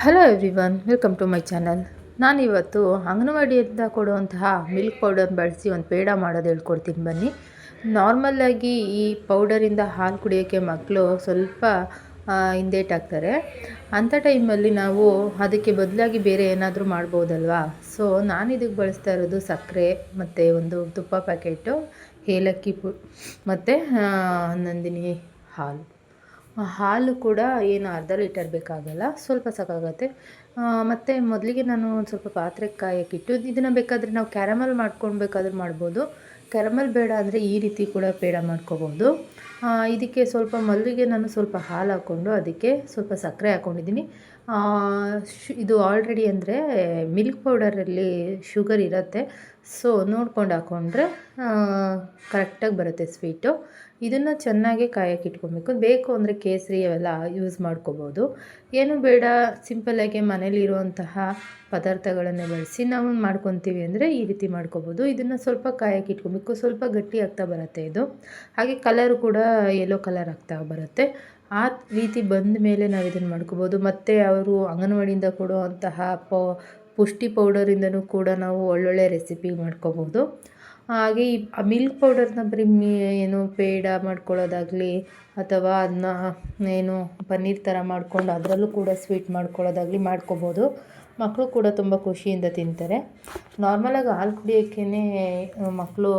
Hello everyone welcome to my channel ನಾನಿವತ್ತು ಅಂಗನವಾಡಿಯಿಂದ ಕೊಡುವಂತಹ ಮಿಲ್ಕ್ ಪೌಡರ್ ಬಳಸಿ ಒಂದು ಪೇಡ ಮಾಡೋದು ಹೇಳ್ಕೊಡ್ತೀನಿ ಬನ್ನಿ. ನಾರ್ಮಲ್ಲಾಗಿ ಈ ಪೌಡರಿಂದ ಹಾಲು ಕುಡಿಯೋಕ್ಕೆ ಮಕ್ಕಳು ಸ್ವಲ್ಪ ಹಿಂದೇಟಾಗ್ತಾರೆ. ಅಂಥ ಟೈಮಲ್ಲಿ ನಾವು ಅದಕ್ಕೆ ಬದಲಾಗಿ ಬೇರೆ ಏನಾದರೂ ಮಾಡ್ಬೋದಲ್ವಾ? ಸೊ ನಾನು ಇದಕ್ಕೆ ಬಳಸ್ತಾ ಇರೋದು ಸಕ್ಕರೆ, ಮತ್ತು ಒಂದು ತುಪ್ಪ ಪ್ಯಾಕೆಟು ಏಲಕ್ಕಿ ಪು, ಮತ್ತು ನಂದಿನಿ ಹಾಲು. ಹಾಲು ಕೂಡ ಏನು ಅರ್ಧ ಲೀಟರ್ ಬೇಕಾಗಲ್ಲ, ಸ್ವಲ್ಪ ಸಾಕಾಗುತ್ತೆ. ಮತ್ತು ಮೊದಲಿಗೆ ನಾನು ಒಂದು ಸ್ವಲ್ಪ ಪಾತ್ರೆ ಕಾಯಕ್ಕಿಟ್ಟು ಇದನ್ನು ಬೇಕಾದರೆ ನಾವು ಕ್ಯಾರಮಲ್ ಮಾಡ್ಕೊಂಡು ಬೇಕಾದ್ರೂ ಮಾಡ್ಬೋದು. ಕ್ಯಾರಮಲ್ ಬೇಡ ಅಂದರೆ ಈ ರೀತಿ ಕೂಡ ಪೇಡ ಮಾಡ್ಕೋಬೋದು. ಇದಕ್ಕೆ ಸ್ವಲ್ಪ ಮೊದಲಿಗೆ ನಾನು ಸ್ವಲ್ಪ ಹಾಲು ಹಾಕ್ಕೊಂಡು ಅದಕ್ಕೆ ಸ್ವಲ್ಪ ಸಕ್ಕರೆ ಹಾಕ್ಕೊಂಡಿದ್ದೀನಿ ಇದು ಆಲ್ರೆಡಿ ಅಂದರೆ ಮಿಲ್ಕ್ ಪೌಡರಲ್ಲಿ ಶುಗರ್ ಇರುತ್ತೆ. ಸೊ ನೋಡ್ಕೊಂಡು ಹಾಕ್ಕೊಂಡ್ರೆ ಕರೆಕ್ಟಾಗಿ ಬರುತ್ತೆ ಸ್ವೀಟು ಇದನ್ನು ಚೆನ್ನಾಗಿ ಕಾಯಕ್ಕೆ ಇಟ್ಕೊಬೇಕು. ಬೇಕು ಅಂದರೆ ಕೇಸರಿ ಅವೆಲ್ಲ ಯೂಸ್ ಮಾಡ್ಕೋಬೋದು. ಏನು ಬೇಡ ಸಿಂಪಲ್ಲಾಗಿ ಮನೇಲಿರುವಂತಹ ಪದಾರ್ಥಗಳನ್ನೇ ಬಳಸಿ ನಾವು ಮಾಡ್ಕೊತೀವಿ ಅಂದರೆ ಈ ರೀತಿ ಮಾಡ್ಕೋಬೋದು. ಇದನ್ನು ಸ್ವಲ್ಪ ಕಾಯಕ್ಕೆ ಇಟ್ಕೊಬೇಕು. ಸ್ವಲ್ಪ ಗಟ್ಟಿ ಆಗ್ತಾ ಬರುತ್ತೆ ಇದು. ಹಾಗೆ ಕಲರ್ ಕೂಡ ಯೆಲ್ಲೋ ಕಲರ್ ಆಗ್ತಾ ಬರುತ್ತೆ. ಆ ರೀತಿ ಬಂದ ಮೇಲೆ ನಾವು ಇದನ್ನು ಮಾಡ್ಕೋಬೋದು. ಮತ್ತು ಅವರು ಅಂಗನವಾಡಿಯಿಂದ ಕೊಡುವಂತಹ ಪುಷ್ಟಿ ಪೌಡರಿಂದನೂ ಕೂಡ ನಾವು ಒಳ್ಳೊಳ್ಳೆ ರೆಸಿಪಿ ಮಾಡ್ಕೋಬೋದು. ಹಾಗೆ ಈ ಮಿಲ್ಕ್ ಪೌಡರ್ನ ಬರೀ ಮೀ, ಏನು ಪೇಡ ಮಾಡ್ಕೊಳ್ಳೋದಾಗಲಿ ಅಥವಾ ಅದನ್ನ ಏನು ಪನ್ನೀರ್ ಥರ ಮಾಡ್ಕೊಂಡು ಅದರಲ್ಲೂ ಕೂಡ ಸ್ವೀಟ್ ಮಾಡ್ಕೊಳ್ಳೋದಾಗಲಿ ಮಾಡ್ಕೋಬೋದು. ಮಕ್ಕಳು ಕೂಡ ತುಂಬ ಖುಷಿಯಿಂದ ತಿಂತಾರೆ. ನಾರ್ಮಲಾಗಿ ಹಾಲು ಕುಡಿಯೋಕ್ಕೇ ಮಕ್ಕಳು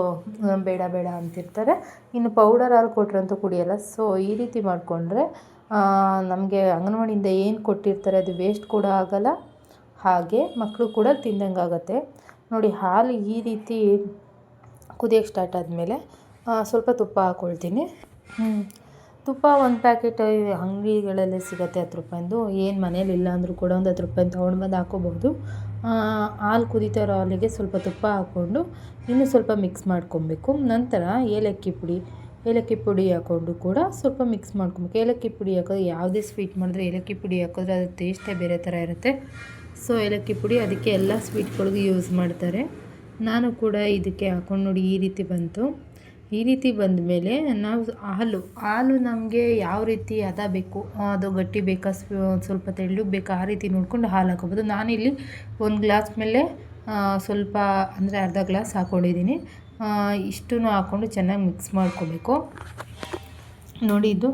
ಬೇಡ ಬೇಡ ಅಂತಿರ್ತಾರೆ. ಇನ್ನು ಪೌಡರ್ ಹಾಲು ಕೊಟ್ಟರಂತೂ ಕುಡಿಯೋಲ್ಲ. ಸೊ ಈ ರೀತಿ ಮಾಡಿಕೊಂಡ್ರೆ ನಮಗೆ ಅಂಗನವಾಡಿಯಿಂದ ಏನು ಕೊಟ್ಟಿರ್ತಾರೆ ಅದು ವೇಸ್ಟ್ ಕೂಡ ಆಗೋಲ್ಲ. ಹಾಗೆ ಮಕ್ಕಳು ಕೂಡ ತಿಂದಂಗೆ ಆಗುತ್ತೆ ನೋಡಿ, ಹಾಲು ಈ ರೀತಿ ಕುದಿಯೋಕ್ಕೆ ಸ್ಟಾರ್ಟ್ ಆದಮೇಲೆ ಸ್ವಲ್ಪ ತುಪ್ಪ ಹಾಕ್ಕೊಳ್ತೀನಿ ತುಪ್ಪ ಒಂದು ಪ್ಯಾಕೆಟ್ ಅಂಗಡಿಗಳಲ್ಲಿ ಸಿಗುತ್ತೆ ಹತ್ತು ರೂಪಾಯಿಂದು ಏನು ಮನೇಲಿ ಇಲ್ಲ ಅಂದರೂ ಕೂಡ ಒಂದು ಹತ್ತು ರೂಪಾಯಿ ತೊಗೊಂಡು ಬಂದು ಹಾಕ್ಕೋಬೋದು ಹಾಲು ಕುದೀತಾ ಇರೋ ಹಾಲಿಗೆ ಸ್ವಲ್ಪ ತುಪ್ಪ ಹಾಕ್ಕೊಂಡು ಇನ್ನೂ ಸ್ವಲ್ಪ ಮಿಕ್ಸ್ ಮಾಡ್ಕೊಬೇಕು. ನಂತರ ಏಲಕ್ಕಿ ಪುಡಿ ಏಲಕ್ಕಿ ಪುಡಿ ಹಾಕ್ಕೊಂಡು ಕೂಡ ಸ್ವಲ್ಪ ಮಿಕ್ಸ್ ಮಾಡ್ಕೊಬೇಕು. ಏಲಕ್ಕಿ ಪುಡಿ ಹಾಕೋದು ಯಾವುದೇ ಸ್ವೀಟ್ ಮಾಡಿದ್ರೆ ಏಲಕ್ಕಿ ಪುಡಿ ಹಾಕಿದ್ರೆ ಅದು ಟೇಸ್ಟೇ ಬೇರೆ ಥರ ಇರುತ್ತೆ. ಸೊ ಏಲಕ್ಕಿ ಪುಡಿ ಅದಕ್ಕೆ ಎಲ್ಲ ಸ್ವೀಟ್ಗಳಿಗೂ ಯೂಸ್ ಮಾಡ್ತಾರೆ. ನಾನು ಕೂಡ ಇದಕ್ಕೆ ಹಾಕೊಂಡು ನೋಡಿ ಈ ರೀತಿ ಬಂತು. ಈ ರೀತಿ ಬಂದ ಮೇಲೆ ನಾವು ಹಾಲು ಹಾಲು ನಮಗೆ ಯಾವ ರೀತಿ ಹದ ಬೇಕು, ಅದು ಗಟ್ಟಿ ಬೇಕಾ ಸ್ವಲ್ಪ ತೆಳ್ಳಗೆ ಬೇಕಾ, ಆ ರೀತಿ ನೋಡ್ಕೊಂಡು ಹಾಲು ಹಾಕೋಬೋದು. ನಾನಿಲ್ಲಿ ಒಂದು ಗ್ಲಾಸ್ ಮೇಲೆ ಸ್ವಲ್ಪ ಅಂದರೆ ಅರ್ಧ ಗ್ಲಾಸ್ ಹಾಕ್ಕೊಂಡಿದ್ದೀನಿ ಇಷ್ಟೂ ಹಾಕ್ಕೊಂಡು ಚೆನ್ನಾಗಿ ಮಿಕ್ಸ್ ಮಾಡ್ಕೋಬೇಕು. ನೋಡಿ ಇದು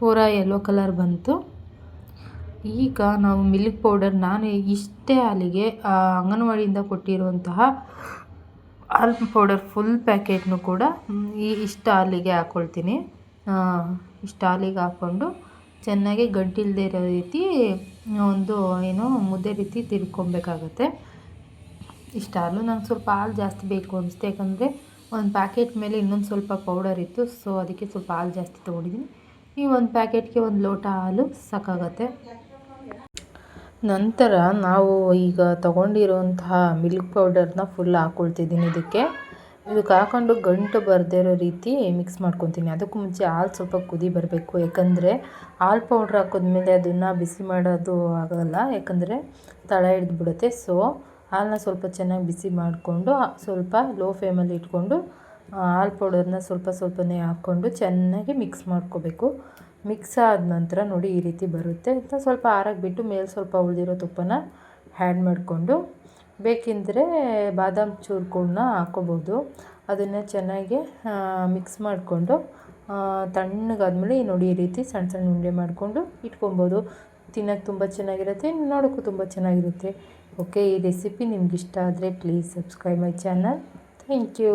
ಪೂರಾ ಯೆಲ್ಲೋ ಕಲರ್ ಬಂತು. ಈಗ ನಾವು ಮಿಲ್ಕ್ ಪೌಡರ್ ನಾನು ಇಷ್ಟೇ ಹಾಲಿಗೆ ಅಂಗನವಾಡಿಯಿಂದ ಕೊಟ್ಟಿರುವಂತಹ ಹಾಲು ಪೌಡರ್ ಫುಲ್ ಪ್ಯಾಕೆಟ್ನು ಕೂಡ ಈ ಇಷ್ಟು ಹಾಲಿಗೆ ಹಾಕ್ಕೊಳ್ತೀನಿ ಇಷ್ಟು ಹಾಲಿಗೆ ಹಾಕ್ಕೊಂಡು ಚೆನ್ನಾಗಿ ಗಂಟಿಲ್ಲದೆ ಇರೋ ರೀತಿ ಒಂದು ಏನು ಮುದ್ದೆ ರೀತಿ ತಿರ್ಕೊಬೇಕಾಗತ್ತೆ. ಇಷ್ಟು ಹಾಲು ನಂಗೆ ಸ್ವಲ್ಪ ಹಾಲು ಜಾಸ್ತಿ ಬೇಕು ಅನಿಸ್ತು, ಯಾಕಂದರೆ ಒಂದು ಪ್ಯಾಕೆಟ್ ಮೇಲೆ ಇನ್ನೊಂದು ಸ್ವಲ್ಪ ಪೌಡರ್ ಇತ್ತು ಸೊ ಅದಕ್ಕೆ ಸ್ವಲ್ಪ ಹಾಲು ಜಾಸ್ತಿ ತೊಗೊಂಡಿದ್ದೀನಿ. ಈ ಒಂದು ಪ್ಯಾಕೆಟ್ಗೆ ಒಂದು ಲೋಟ ಹಾಲು ಸಾಕಾಗತ್ತೆ. ನಂತರ ನಾವು ಈಗ ತಗೊಂಡಿರುವಂತಹ ಮಿಲ್ಕ್ ಪೌಡರ್ನ ಫುಲ್ ಹಾಕ್ಕೊಳ್ತಿದ್ದೀನಿ ಇದಕ್ಕೆ. ಇದಕ್ಕೆ ಹಾಕೊಂಡು ಗಂಟು ಬರದೇ ಇರೋ ರೀತಿ ಮಿಕ್ಸ್ ಮಾಡ್ಕೊತೀನಿ. ಅದಕ್ಕೂ ಮುಂಚೆ ಹಾಲು ಸ್ವಲ್ಪ ಕುದಿ ಬರಬೇಕು. ಯಾಕಂದರೆ ಹಾಲು ಪೌಡ್ರ್ ಹಾಕಿದ್ಮೇಲೆ ಅದನ್ನು ಬಿಸಿ ಮಾಡೋದು ಆಗೋಲ್ಲ. ಯಾಕಂದರೆ ತಳ ಹಿಡಿದ್ಬಿಡುತ್ತೆ. ಸೊ ಹಾಲನ್ನ ಸ್ವಲ್ಪ ಚೆನ್ನಾಗಿ ಬಿಸಿ ಮಾಡಿಕೊಂಡು ಸ್ವಲ್ಪ ಲೋ ಫ್ಲೇಮಲ್ಲಿ ಇಟ್ಕೊಂಡು ಹಾಲು ಪೌಡರ್ನ ಸ್ವಲ್ಪ ಸ್ವಲ್ಪನೇ ಹಾಕ್ಕೊಂಡು ಚೆನ್ನಾಗಿ ಮಿಕ್ಸ್ ಮಾಡ್ಕೋಬೇಕು. ಮಿಕ್ಸ್ ಆದ ನಂತರ ನೋಡಿ ಈ ರೀತಿ ಬರುತ್ತೆ. ಅಂತ ಸ್ವಲ್ಪ ಆರಕ್ಕೆ ಬಿಟ್ಟು ಮೇಲೆ ಸ್ವಲ್ಪ ಉಳಿದಿರೋ ತುಪ್ಪನ ಹ್ಯಾಡ್ ಮಾಡಿಕೊಂಡು ಬೇಕೆಂದರೆ ಬಾದಾಮ್ ಚೂರುಗಳನ್ನ ಹಾಕೋಬೋದು ಅದನ್ನು ಚೆನ್ನಾಗಿ ಮಿಕ್ಸ್ ಮಾಡಿಕೊಂಡು ತಣ್ಣಗಾದ್ಮೇಲೆ ನೋಡಿ ಈ ರೀತಿ ಸಣ್ಣ ಸಣ್ಣ ಉಂಡೆ ಮಾಡಿಕೊಂಡು ಇಟ್ಕೊಬೋದು. ತಿನ್ನೋಕ್ಕೆ ತುಂಬ ಚೆನ್ನಾಗಿರುತ್ತೆ ನೋಡೋಕ್ಕೂ ತುಂಬ ಚೆನ್ನಾಗಿರುತ್ತೆ. ಓಕೆ, ಈ ರೆಸಿಪಿ ನಿಮ್ಗೆ ಇಷ್ಟ ಆದರೆ please subscribe my channel thank you